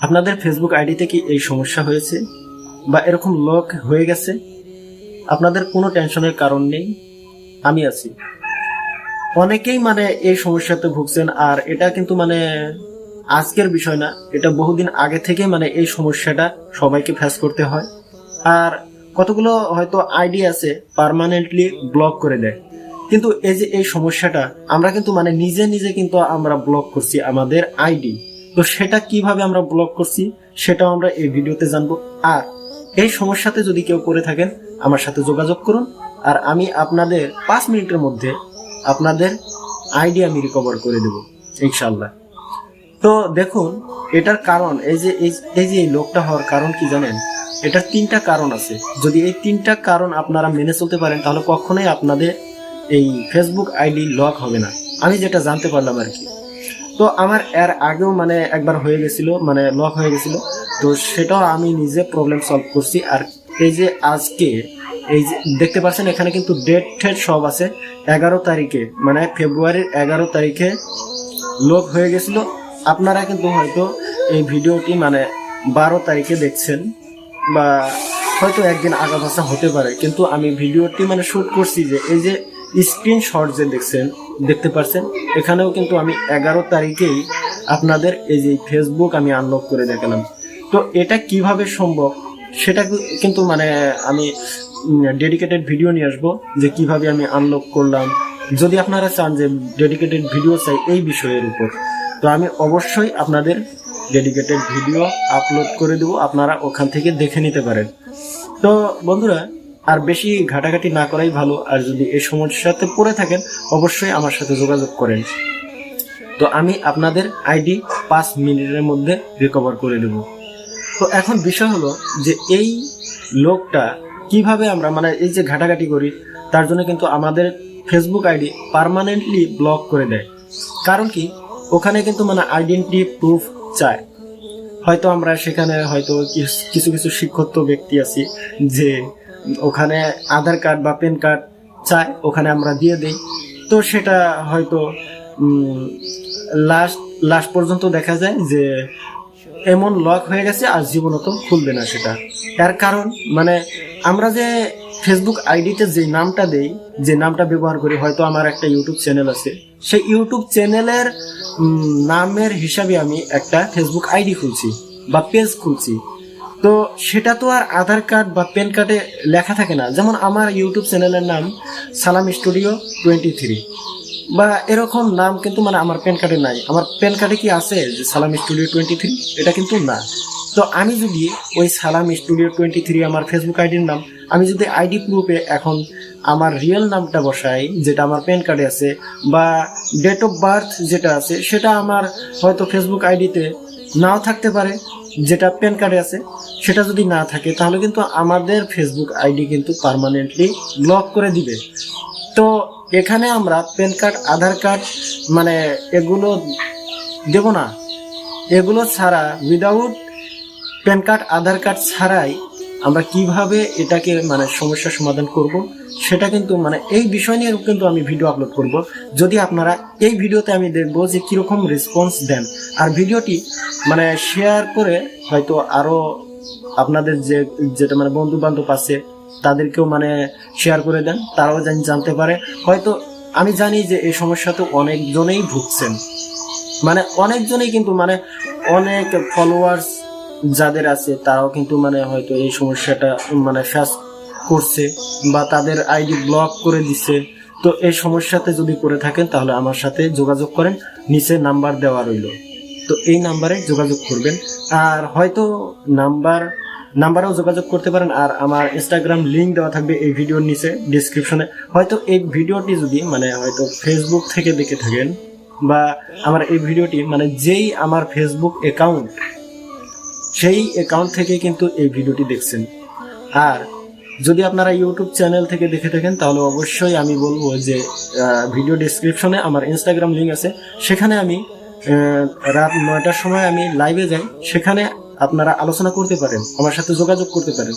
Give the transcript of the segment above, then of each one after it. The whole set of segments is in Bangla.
আপনাদের ফেসবুক আইডিতে কি এই সমস্যা হয়েছে? বা এরকম লক হয়ে গেছে? আপনাদের কোনো টেনশনের কারণ নেই? আমি আছি। অনেকেই মানে এই সমস্যাতে ভুগছেন, আর এটা কিন্তু মানে আজকের বিষয় না, এটা বহুদিন আগে থেকে মানে এই সমস্যাটা সবাইকে ফেস করতে হয়। আর কতগুলো হয়তো আইডি আছে পার্মানেন্টলি ব্লক করে দেয়। কিন্তু এই যে এই সমস্যাটা, আমরা কিন্তু মানে নিজে নিজে কিন্তু আমরা ব্লক করছি আমাদের আইডি। তো সেটা কীভাবে আমরা ব্লক করছি, সেটাও আমরা এই ভিডিওতে জানব। আর এই সমস্যাতে যদি কেউ করে থাকেন, আমার সাথে যোগাযোগ করুন। আর আমি আপনাদের পাঁচ মিনিটের মধ্যে আপনাদের আইডি আমি রিকভার করে দেব ইনশাল্লাহ তো দেখুন, এটার কারণ, এই যে এই যে এই লোকটা হওয়ার কারণ কি জানেন? এটার তিনটা কারণ আছে। যদি এই তিনটা কারণ আপনারা মেনে চলতে পারেন, তাহলে কখনোই আপনাদের এই ফেসবুক আইডি লক হবে না। আমি যেটা জানতে পারলাম আর কি। তো আমার এর আগেও মানে একবার হয়ে গেছিল মানে লক হয়ে গেছিল। তো সেটাও আমি নিজে প্রবলেম সলভ করছি। আর এই যে আজকে, এই যে দেখতে পাচ্ছেন এখানে কিন্তু ডেট ঠেট সব আছে। এগারো তারিখে মানে ফেব্রুয়ারির এগারো তারিখে লোক হয়ে গেছিল। আপনারা কিন্তু হয়তো এই ভিডিওটি মানে বারো তারিখে দেখছেন বা হয়তো একদিন আগা ভাষা হতে পারে। কিন্তু আমি ভিডিওটি মানে শুট করছি যে এই যে স্ক্রিনশট যে দেখছেন, দেখতে পাচ্ছেন এখানেও কিন্তু আমি এগারো তারিখেই আপনাদের এই যে ফেসবুক আমি আনলক করে দেখালাম। তো এটা কীভাবে সম্ভব? সেটা কিন্তু মানে আমি ডেডিকেটেড ভিডিও নিয়ে আসব যে কীভাবে আমি আনলক করলাম। যদি আপনারা চান যে ডেডিকেটেড ভিডিও চাই এই বিষয়ের উপর। তো আমি অবশ্যই আপনাদের ডেডিকেটেড ভিডিও আপলোড করে দেবো, আপনারা ওখান থেকে দেখে নিতে পারেন। তো বন্ধুরা আর বেশি ঘাটাঘাটি না করাই ভালো। আর যদি এই সমস্যাতে পড়ে থাকেন, অবশ্যই আমার সাথে যোগাযোগ করেন। তো আমি আপনাদের আইডি পাঁচ মিনিটের মধ্যে রিকভার করে দেব। তো এখন বিষয় হলো যে এই লোকটা কীভাবে আমরা মানে এই যে ঘাটাঘাটি করি, তার জন্য কিন্তু আমাদের ফেসবুক আইডি পার্মানেন্টলি ব্লক করে দেয়। কারণ কি? ওখানে কিন্তু মানে আইডেন্টি প্রুফ চায়। হয়তো আমরা সেখানে হয়তো কিছু কিছু শিক্ষিত ব্যক্তি আছি যে ওখানে আধার কার্ড বা প্যান কার্ড চায় ওখানে আমরা দিয়ে দেই। তো সেটা হয়তো লাস্ট লাস্ট পর্যন্ত দেখা যায় যে এমন লক হয়ে গেছে আর জীবনত খুলবে না সেটা। তার কারণ মানে আমরা যে ফেসবুক আইডিতে যে নামটা দেই, যে নামটা ব্যবহার করি, হয়তো আমার একটা ইউটিউব চ্যানেল আছে। সেই ইউটিউব চ্যানেলের নামের হিসাবে আমি একটা ফেসবুক আইডি খুলছি বা পেজ খুলছি। তো সেটা তো আর আধার কার্ড বা প্যান কার্ডে লেখা থাকে না। যেমন আমার ইউটিউব চ্যানেলের নাম সালাম স্টুডিও টোয়েন্টি থ্রি বা এরকম নাম কিন্তু মানে আমার প্যান কার্ডে নাই। আমার প্যান কার্ডে কি আছে যে সালাম স্টুডিও টোয়েন্টি থ্রি এটা কিন্তু না। তো আমি যদি ওই সালাম স্টুডিও টোয়েন্টি থ্রি আমার ফেসবুক আইডির নাম, আমি যদি আইডি প্রুফে এখন আমার রিয়েল নামটা বসাই, যেটা আমার প্যান কার্ডে আছে, বা ডেট অফ বার্থ যেটা আছে, সেটা আমার হয়তো ফেসবুক আইডিতে নাও থাকতে পারে। যেটা প্যান কার্ডে আছে, সেটা যদি না থাকে, তাহলে কিন্তু আমাদের ফেসবুক আইডি কিন্তু পারমানেন্টলি ব্লক করে দিবে। তো এখানে আমরা প্যান কার্ড আধার কার্ড মানে এগুলো দেব না। এগুলো ছাড়া without PAN card Aadhaar card ছাড়াই আমরা কীভাবে এটাকে মানে সমস্যার সমাধান করব, সেটা কিন্তু মানে এই বিষয় নিয়ে কিন্তু আমি ভিডিও আপলোড করব। যদি আপনারা এই ভিডিওতে আমি দেখব যে কীরকম রেসপন্স দেন, আর ভিডিওটি মানে শেয়ার করে হয়তো আরও আপনাদের যে, যেটা মানে বন্ধু বান্ধব আছে, তাদেরকেও মানে শেয়ার করে দেন, তারাও যেন জানতে পারে। হয়তো আমি জানি যে এই সমস্যাতে অনেকজনেই ভুগছেন। মানে অনেকজনেই কিন্তু মানে অনেক ফলোয়ার্স যাদের আছে, তারাও কিন্তু মানে হয়তো এই সমস্যাটা মানে ফেস করছে বা তাদের আইডি ব্লক করে দিচ্ছে তো এই সমস্যাতে যদি করে থাকেন, তাহলে আমার সাথে যোগাযোগ করেন। নিচে নাম্বার দেওয়া রইল। তো এই নাম্বারে যোগাযোগ করবেন। আর হয়তো নাম্বার, নাম্বারেও যোগাযোগ করতে পারেন। আর আমার ইনস্টাগ্রাম লিংক দেওয়া থাকবে এই ভিডিওর নিচে ডিসক্রিপশনে হয়তো এই ভিডিওটি যদি মানে হয়তো ফেসবুক থেকে দেখে থাকেন বা আমার এই ভিডিওটি মানে যেই আমার ফেসবুক অ্যাকাউন্ট সেই অ্যাকাউন্ট থেকে কিন্তু এই ভিডিওটি দেখছেন। আর যদি আপনারা ইউটিউব চ্যানেল থেকে দেখে থাকেন, তাহলে অবশ্যই আমি বলব যে ভিডিও ডিসক্রিপশনে আমার ইনস্টাগ্রাম লিঙ্ক আছে। সেখানে আমি রাত নয়টার সময় আমি লাইভে যাই। সেখানে আপনারা আলোচনা করতে পারেন, আমার সাথে যোগাযোগ করতে পারেন।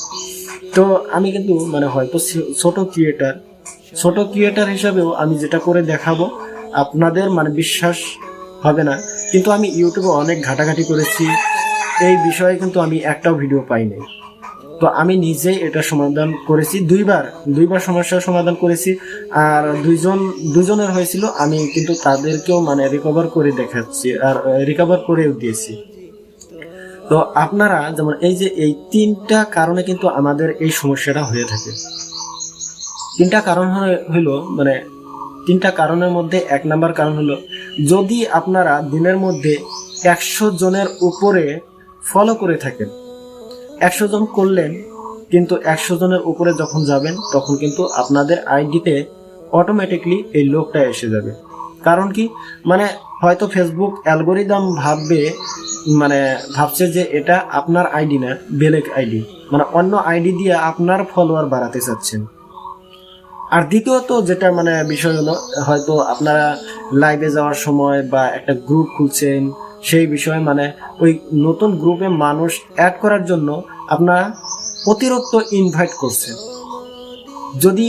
তো আমি কিন্তু মানে হয়তো ছোট ক্রিয়েটার ছোট ক্রিয়েটার হিসাবেও আমি যেটা করে দেখাবো, আপনাদের মানে বিশ্বাস হবে না। কিন্তু আমি ইউটিউবে অনেক ঘাটাঘাটি করেছি। এই বিষয়ে কিন্তু আমি একটাও ভিডিও পাই নাই তো আমি নিজেই এটা সমাধান করেছি, দুইবার দুইবার সমস্যার সমাধান করেছি। আর দুইজন, দুজনের হয়েছিল, আমি কিন্তু তাদেরকেও মানে রিকভার করে দেখাচ্ছি, আর রিকভার করেও দিয়েছি। তো আপনারা যেমন এই যে এই তিনটা কারণে কিন্তু আমাদের এই সমস্যাটা হয়ে থাকে। তিনটা কারণ হলো মানে তিনটা কারণের মধ্যে এক নাম্বার কারণ হলো, যদি আপনারা দিনের মধ্যে একশো জনের উপরে ফলো করে থাকেন। একশো জন করলেন, কিন্তু একশো জনের উপরে যখন যাবেন, তখন কিন্তু আপনাদের আইডিতে অটোমেটিকলি এই লোকটা এসে যাবে। কারণ কি? মানে হয়তো ফেসবুক অ্যালগোরিদম ভাববে মানে ভাবছে যে এটা আপনার আইডি না, বেলেগ আইডি। মানে অন্য আইডি দিয়ে আপনার ফলোয়ার বাড়াতে চাচ্ছেন। আর দ্বিতীয়ত যেটা মানে বিষয় হলো, হয়তো আপনারা লাইভে যাওয়ার সময় বা একটা গ্রুপ খুলছেন সেই বিষয়ে মানে ওই নতুন গ্রুপে মানুষ অ্যাড করার জন্য আপনারা অতিরিক্ত ইনভাইট করছেন। যদি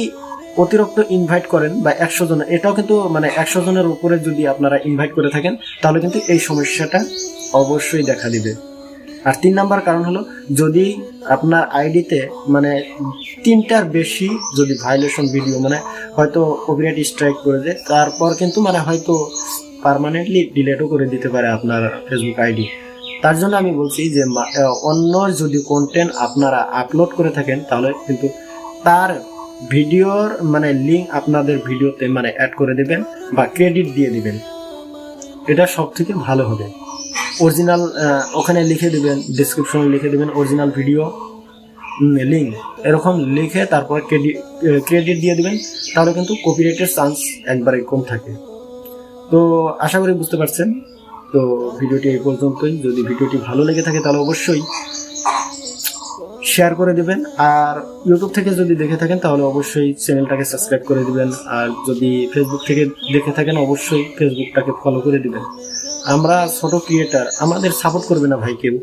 অতিরিক্ত ইনভাইট করেন বা একশো জন এটাও কিন্তু মানে একশো জনের উপরে যদি আপনারা ইনভাইট করে থাকেন, তাহলে কিন্তু এই সমস্যাটা অবশ্যই দেখা দিবে। আর তিন নাম্বার কারণ হলো, যদি আপনার আইডিতে মানে তিনটার বেশি যদি ভাইলেশন ভিডিও মানে হয়তো কপিরাইট স্ট্রাইক করে দেয়, তারপর কিন্তু মানে হয়তো পার্মানেন্টলি ডিলেটও করে দিতে পারে আপনার ফেসবুক আইডি তার জন্য আমি বলছি যে অন্য যদি কন্টেন্ট আপনারা আপলোড করে থাকেন, তাহলে কিন্তু তার ভিডিওর মানে লিঙ্ক আপনাদের ভিডিওতে মানে অ্যাড করে দেবেন বা ক্রেডিট দিয়ে দিবেন। এটা সব থেকে ভালো হবে। অরিজিনাল ওখানে লিখে দেবেন ডিসক্রিপশনে লিখে দেবেন অরিজিনাল ভিডিও লিঙ্ক এরকম লিখে তারপর ক্রেডিট ক্রেডিট দিয়ে দেবেন, তাহলে কিন্তু কপিরাইটের চান্স একবারে কম থাকে। তো আশা করি বুঝতে পারছেন। তো ভিডিওটি এই পর্যন্তই। যদি ভিডিওটি ভালো লেগে থাকে তাহলে অবশ্যই শেয়ার করে দেবেন। আর ইউটিউব থেকে যদি দেখে থাকেন তাহলে অবশ্যই চ্যানেলটাকে সাবস্ক্রাইব করে দেবেন। আর যদি ফেসবুক থেকে দেখে থাকেন অবশ্যই ফেসবুকটাকে ফলো করে দেবেন। আমরা ছোটো ক্রিয়েটার আমাদের সাপোর্ট করবে না ভাই কেউ।